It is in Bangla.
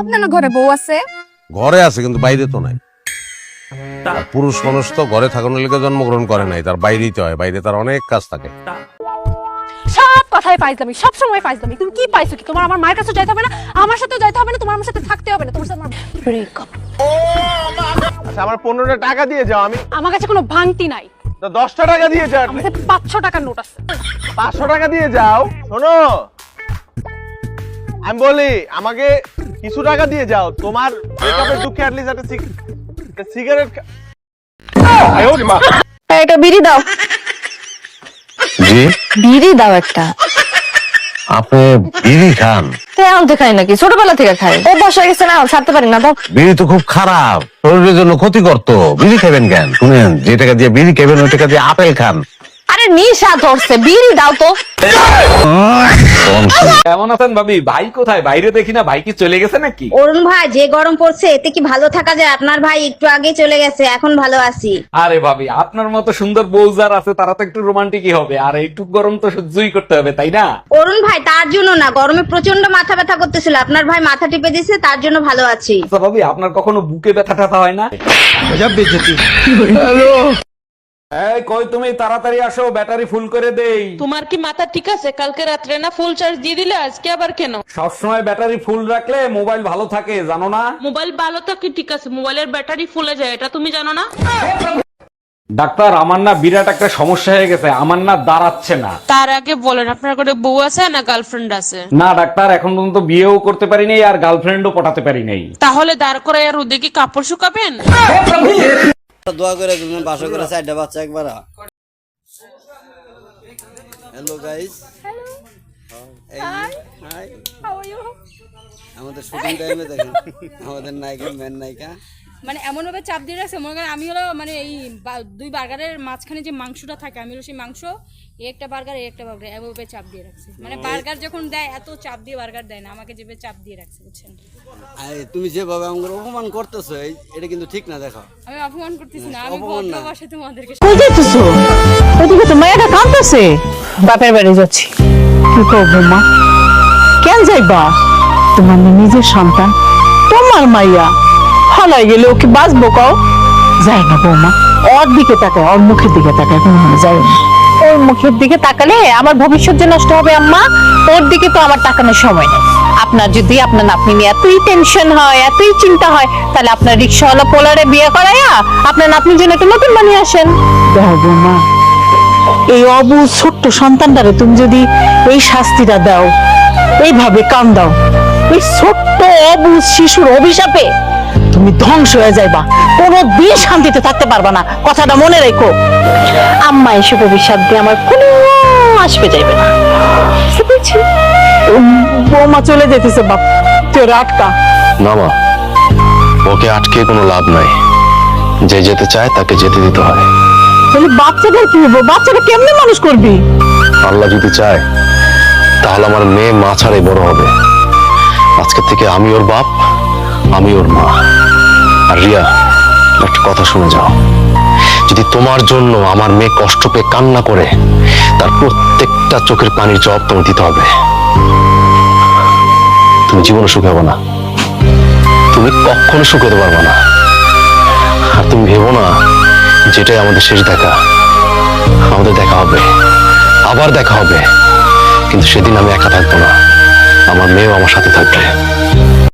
আপনার না ঘরে বউ আছে? ঘরে আছে কিন্তু বাইরে তো নাই। পুরুষ মানুষ তো ঘরে থাকানোর লেগে জন্মগ্রহণ করে নাই তার বাইরেই তো হয় বাইরে তার অনেক কাজ থাকে। সব কথায় ফাইজলামি সব সময় ফাইজলামি। তুমি কি পাইছো কি? তোমার আমার মায়ের কাছে যাইতে হবে না আমার সাথে যাইতে হবে না তোমার আমার সাথে থাকতে হবে না তোমার সাথে আমার ব্রেকআপ আচ্ছা আমার টাকা দিয়ে যাও আমি আমার কাছে কোনো ভাঙতি নাই। তো টাকা দিয়ে যাও। আমার কাছে পাঁচশো টাকার নোট আছে। পাঁচশো টাকা দিয়ে যাও শোনো। আমি বলি আমাকে কিছু টাকা দিয়ে যাও। তোমার ব্রেকআপের দুঃখে অ্যাটলিস্ট একটা একটা সিগারেট একটা বিড়ি দাও। জি? বিড়ি দাও একটা। আপনি বিড়ি খান। তো এখন তো খাই নাকি? ছোটবেলা থেকে খাই। অভ্যাস হয়ে গেছে না ছাড়তে পারি না দাও। বিড়ি তো খুব খারাপ। শরীরের জন্য ক্ষতি করতো বিড়ি খাবেন কেন? শুনেন যে টাকা দিয়ে বিড়ি খাবেন ওই টাকা দিয়ে আপেল খান। আরে নিশা ধরছে বিড়ি দাও তো। কেমন আছেন ভাবি? ভাই কোথায়? বাইরে দেখি না ভাই কি চলে গেছে নাকি? অরুণ ভাই যে গরম পড়ছে এতে কি ভালো থাকা যায়? আপনার ভাই একটু আগে চলে গেছে এখন ভালো আছি। আরে ভাবি আপনার মতো সুন্দর বউ যার আছে তারা তো একটু রোমান্টিকই হবে। আর একটু গরম তো সহ্যই করতে হবে তাই না? অরুণ ভাই তার জন্য না গরমে প্রচণ্ড মাথা ব্যথা করতেছিল। আপনার ভাই মাথা টিপে দিয়েছে তার জন্য ভালো আছি। আচ্ছা ভাবি আপনার কখনো বুকে ব্যথা টাথা হয় না? এই কই তুমি? তাড়াতাড়ি আসো ব্যাটারি ফুল করে দেই। তোমার কি মাথা ঠিক আছে? কালকে রাত্রে না ফুল চার্জ দিয়ে দিলে আজকে আবার কেন? সবসময় ব্যাটারি ফুল রাখলে মোবাইল ভালো থাকে জানো না? মোবাইল ভালো তো কি ঠিক আছে মোবাইলের ব্যাটারি ফুলে যায় এটা তুমি জানো না? ডাক্তার আমার না বিরাট একটা সমস্যা হয়ে গেছে আমার না দাঁড়াচ্ছে না। তার আগে বলেন আপনার করে বউ আছে না গার্লফ্রেন্ড আছে? না ডাক্তার এখন পর্যন্ত বিয়েও করতে পারি নাই আর গার্লফ্রেন্ডও পটাতে পারি নাই তাহলে দাঁড় করে আর ওদিকে কাপড় শুকাবেন? দোয়া করে দিলেন বাসা করে চারটা বাচ্চা একবার হ্যালো গাইস আমাদের শুটিং টাইমে দেখেন আমাদের নায়িকা মেন নায়িকা। মানে এমনভাবে চাপ দিয়ে রাখছে মনে করেন আমি হলো মানে এই দুই বার্গারের মাঝখানে যে মাংসটা থাকে আমি হলো সেই মাংস এই একটা বার্গার এই একটা বার্গার এভাবে চাপ দিয়ে রাখছে। মানে বার্গার যখন দেয় এত চাপ দিয়ে বার্গার দেয় না আমাকে যেভাবে চাপ দিয়ে রাখছে বুঝছেন? তুমি যেভাবে আমাকে অপমান করতেছো এটা কিন্তু ঠিক না দেখো। আমি অপমান করতেছি না আমি ভাষায় তোমাদেরকে যাইতেছো? ওদিকে তো মায়েরা কাঁদতেছে বাপের বাড়ি যাচ্ছি। কি করব মা? কেন যাইবা? তোমার নিজের সন্তান তোমার মাইয়া। হালাই গেলে ওকে বাঁচবো কাও? যাই না বৌমা ওর দিকে তাকায় ওর মুখের দিকে তাকায় কোনো যায় না। ওর মুখের দিকে তাকালে আমার ভবিষ্যৎ যে নষ্ট হবে আম্মা ওর দিকে তো আমার তাকানোর সময় নেই। আপনার যদি আপনার নাতনি নিয়ে এতই টেনশন হয় এতই চিন্তা হয় তাহলে আপনার রিক্সাওয়ালা পোলারে বিয়ে করাইয়া আপনার নাতনির জন্য একটা নতুন বানিয়ে আসেন। দেখো মা এই অবু ছোট্ট সন্তানটারে তুমি যদি এই শাস্তিটা দাও এইভাবে কান দাও এই ছোট্ট অবু শিশুর অভিশাপে তুমি ধ্বংস হয়ে যাইবা। কোনো দিন শান্তিতে থাকতে পারবা না। কথাটা মনে রেখো। আম্মা এসব অভিশাপ দিয়ে আমার কোনো আসবে যাইবে না। বুঝেছি বৌমা চলে যেতেছে বাপ। তুই রাটকা না মা ওকে আটকে কোনো লাভ নাই। যে যেতে চায় তাকে যেতে দিতে হয়। তাহলে বাচ্চাটার কি হব বাচ্চাটা কেমনে মানুষ করবি? আল্লাহ যদি চায় তাহলে আমার মেয়ে মা ছাড়াই বড় হবে। আজকে থেকে আমি ওর বাপ আমি ওর মা। আর রিয়া, একটা কথা শুনে যাও। যদি তোমার জন্য আমার মেয়ে কষ্ট পেয়ে কান্না করে, তার প্রত্যেকটা চোখের পানির জবাব তোমার দিতে হবে। তুমি জীবনে সুখে হবে না। তুমি কখনো সুখ হতে পারবে না। আর তুমি ভেবো না, যেটাই আমাদের শেষ দেখা, আমাদের দেখা হবে। আবার দেখা হবে। কিন্তু সেদিন আমি একা থাকব না। আমার মেয়েও আমার সাথে থাকবে।